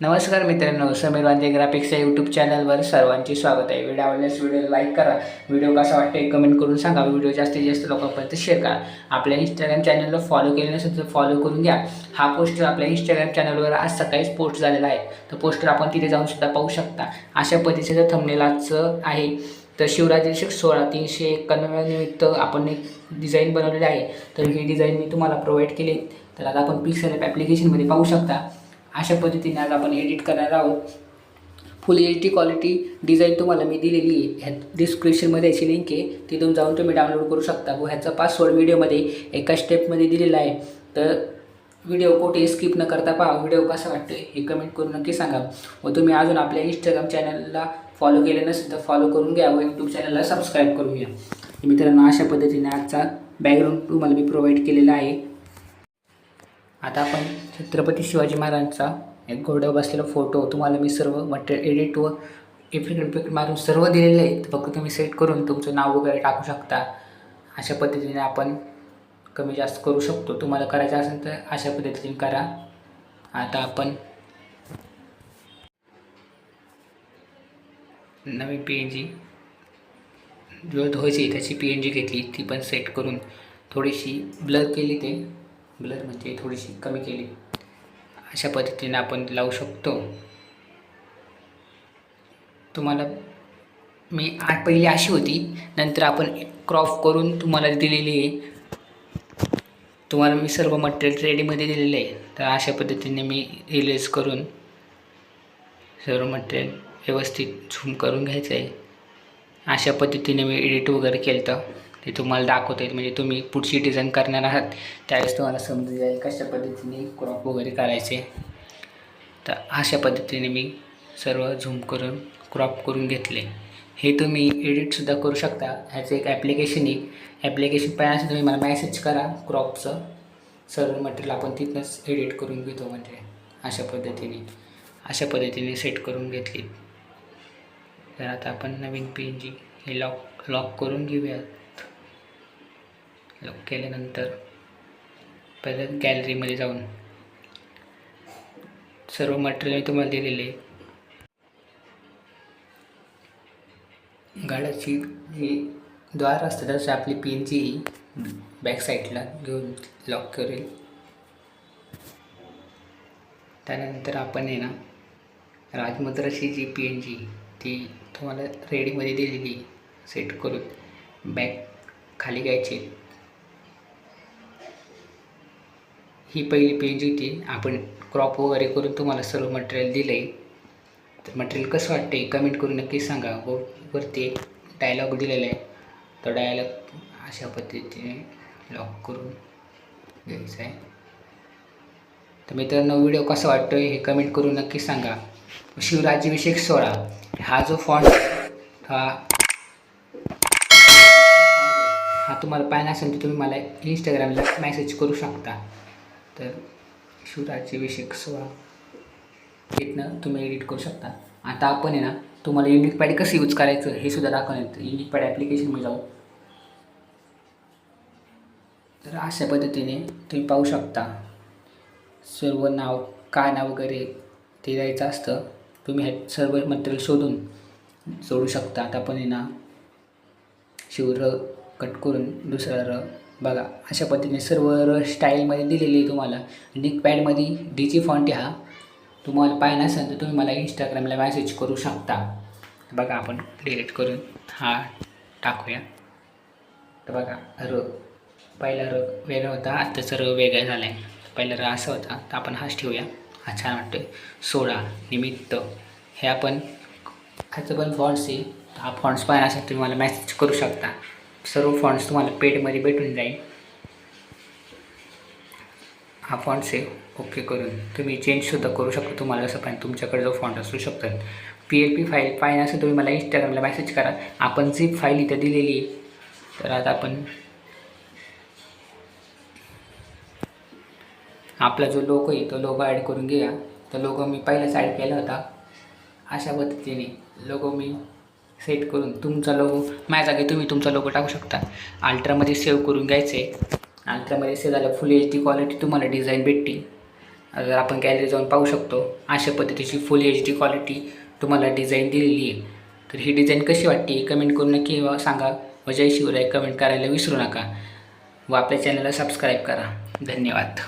नमस्कार मित्रांनो समीर वांजे ग्राफिक्सच्या यूट्यूब चॅनलवर सर्वांचे स्वागत आहे. व्हिडिओ आवडल्यास व्हिडिओ लाईक करा. व्हिडिओ कसा वाटते कमेंट करून सांगा. व्हिडिओ जास्तीत जास्त लोकांपर्यंत शेअर करा. आपल्या इंस्टाग्राम चॅनलला फॉलो केले नसेल तर फॉलो करून घ्या. हा पोस्टर आपल्या इंस्टाग्राम चॅनलवर आज सकाळीच पोस्ट झालेला आहे. तर पोस्टर आपण तिथे जाऊन सुद्धा पाहू शकता. अशा पद्धतीचं थंबनेलाचं आहे. तर शिवराज्याभिषेक सोळा तीनशे एक्कावन्न आपण एक डिझाईन बनवलेली आहे. तर ही डिझाईन मी तुम्हाला प्रोव्हाइड केली. तर आता आपण पिक्सल ॲप ॲप्लिकेशनमध्ये पाहू शकता. अशा पद्धतीने आज आपण एडिट करणार आहोत. Full H D quality design तुम्हाला मी दिलेली आहे. ह्या डिस्क्रिप्शनमध्ये याची लिंक आहे. तिथून जाऊन तुम्ही डाउनलोड करू शकता. व ह्याचा पासवर्ड व्हिडिओमध्ये एका स्टेपमध्ये दिलेला आहे. तर व्हिडिओ कुठे स्किप न करता पहा. व्हिडिओ कसा वाटतो हे कमेंट करून नक्की सांगा. व तुम्ही अजून आपल्या इंस्टाग्राम चॅनलला फॉलो केले नसेल तर फॉलो करून घ्या व यूट्यूब चॅनलला सबस्क्राईब करून घ्या. मित्रांनो अशा पद्धतीने आजचा बॅकग्राऊंड तुम्हाला मी प्रोव्हाइड केलेला आहे. आता आपण छत्रपती शिवाजी महाराजांचा एक घोड्यावर बसलेला फोटो तुम्हाला मी सर्व मटेरियल एडिट व इफेक्ट इफेक्ट मारून सर्व दिलेले आहेत. फक्त तुम्ही सेट करून तुमचं नाव वगैरे टाकू शकता. अशा पद्धतीने आपण कमी जास्त करू शकतो. तुम्हाला करायचं असेल तर अशा पद्धतीने करा. आता आपण नवीन पी एन जी जो धुवायची त्याची पी एन जी घेतली. ती पण सेट करून थोडीशी ब्लर केली ते. ब्लर म्हणजे थोडीशी कमी केली. अशा पद्धतीने आपण लावू शकतो. तुम्हाला मी आठ पहिली अशी होती नंतर आपण क्रॉप करून तुम्हाला दिलेली आहे. तुम्हाला मी सर्व मटेरियल रेडीमध्ये दिलेलं आहे. तर अशा पद्धतीने मी रिलेज करून सर्व मटेरियल व्यवस्थित झूम करून घ्यायचं आहे अशा पद्धतीने मी एडिट वगैरे केलं तर ते तुम्हाला दाखवता येईल. म्हणजे तुम्ही पुढची डिझाईन करणार आहात. त्यावेळेस तुम्हाला समजून जाईल कशा पद्धतीने क्रॉप वगैरे करायचे. तर अशा पद्धतीने मी सर्व झूम करून क्रॉप करून घेतले. हे तुम्ही एडिटसुद्धा करू शकता. ह्याचं एक ॲप्लिकेशन आहे. ॲप्लिकेशन पाहिजे तुम्ही मला मॅसेज करा क्रॉपचं सर्व मटेरियल आपण तिथनंच एडिट करून घेतो म्हणजे. अशा पद्धतीने. अशा पद्धतीने सेट करून घेतली. तर आता आपण नवीन पी एन जी हे लॉक लॉक करून घेऊयात. लॉक केल्यानंतर परत गॅलरीमध्ये जाऊन सर्व मटेरियल मी तुम्हाला दिलेले गाड्याची जी द्वार असतं त्याची आपली पी एन जी बॅक साईडला घेऊन लॉक करेल. त्यानंतर आपण आहे ना राजमुद्राची जी पी एन जी ती तुम्हाला रेडीमध्ये दिलेली सेट करून बॅग खाली घ्यायची ही पहिली पेज होती. आपण क्रॉप वगैरे करून तुम्हाला सर्व मटेरियल दिलं आहे तर मटेरियल कसं वाटते कमेंट करून नक्की सांगा. व वरती एक डायलॉग दिलेला आहे. तो डायलॉग अशा पद्धतीने लॉक करून घ्यायचा आहे. तर मित्रांनो व्हिडिओ कसा वाटतो आहे हे कमेंट करून नक्की सांगा. शिवराज्याभिषेक सोहळा. हा जो फॉन्ट हा हा तुम्हाला पाहिजे असेल तर तुम्ही मला इंस्टाग्रामला मेसेज करू शकता. तर शिवराज्याभिषेक सोहळा इथनं तुम्ही एडिट करू शकता. आता आपण आहे ना तुम्हाला युनिक पॅड कसं यूज करायचं हे सुद्धा दाखवण्यात येतं युनिक पॅड ॲप्लिकेशनमध्ये जाऊ. तर अशा पद्धतीने तुम्ही पाहू शकता. सर्व नाव काय नाव वगैरे ते द्यायचं असतं. तुम्ही हे सर्व मटेरियल शोधून जोडू शकता. आता आपण आहे ना शिवर कट करून दुसरा र बघा अशा पद्धतीने सर्व र स्टाईलमध्ये दिलेली आहे तुम्हाला. निक पॅडमध्ये डीची फॉन्ट हा. तुम्हाला पाहिजे असेल तर तुम्ही मला इंस्टाग्रामला मॅसेज करू शकता. बघा आपण डिलीट करून हा टाकूया. तर बघा र. पहिला र वेगळा होता आत्ताचा र वेगळा झाला आहे पहिला र असा होता तर आपण हाच ठेवूया. हा छान वाटतोय. सोळा निमित्त. हे आपण ह्याचं पण फॉन्ट्स आहे. हा फॉन्ट्स पाहिजे असेल तुम्ही मला मॅसेज करू शकता. सर्व फॉन्ट्स तुम्हाला पेडमध्ये भेटून जाईल. हा फॉन्ट आहे ओके करून तुम्ही चेंजसुद्धा करू शकता तुम्हाला जसं पाहिजे तुमच्याकडे जो फॉन्ट असू शकतात. पी एल पी फाईल पाहिजे असेल तुम्ही मला इंस्टाग्रामला मेसेज करा. आपण झिप फाईल इथं दिलेली आहे तर आता आपण आपला जो लोगो आहे तो लोगो ॲड करून घेऊया. तो लोगो मी पहिलाच ॲड केला होता. अशा पद्धतीने लोगो मी सेट करून तुमचा लोगो माझ्या जागी तुम्ही तुमचा लोगो टाकू शकता. अल्ट्रामध्ये सेव्ह करून घ्यायचं. आहे अल्ट्रामध्ये सेव्ह झालं फुल एच डी क्वालिटी तुम्हाला डिझाईन भेटतील. जर आपण गॅलरी जाऊन पाहू शकतो अशा पद्धतीची फुल एच डी क्वालिटी तुम्हाला डिझाईन दिलेली आहे. तर ही डिझाईन कशी वाटते कमेंट करून नक्की सांगा व जय शिवराय कमेंट करायला विसरू नका व आपल्या चॅनलला सबस्क्राईब करा. धन्यवाद.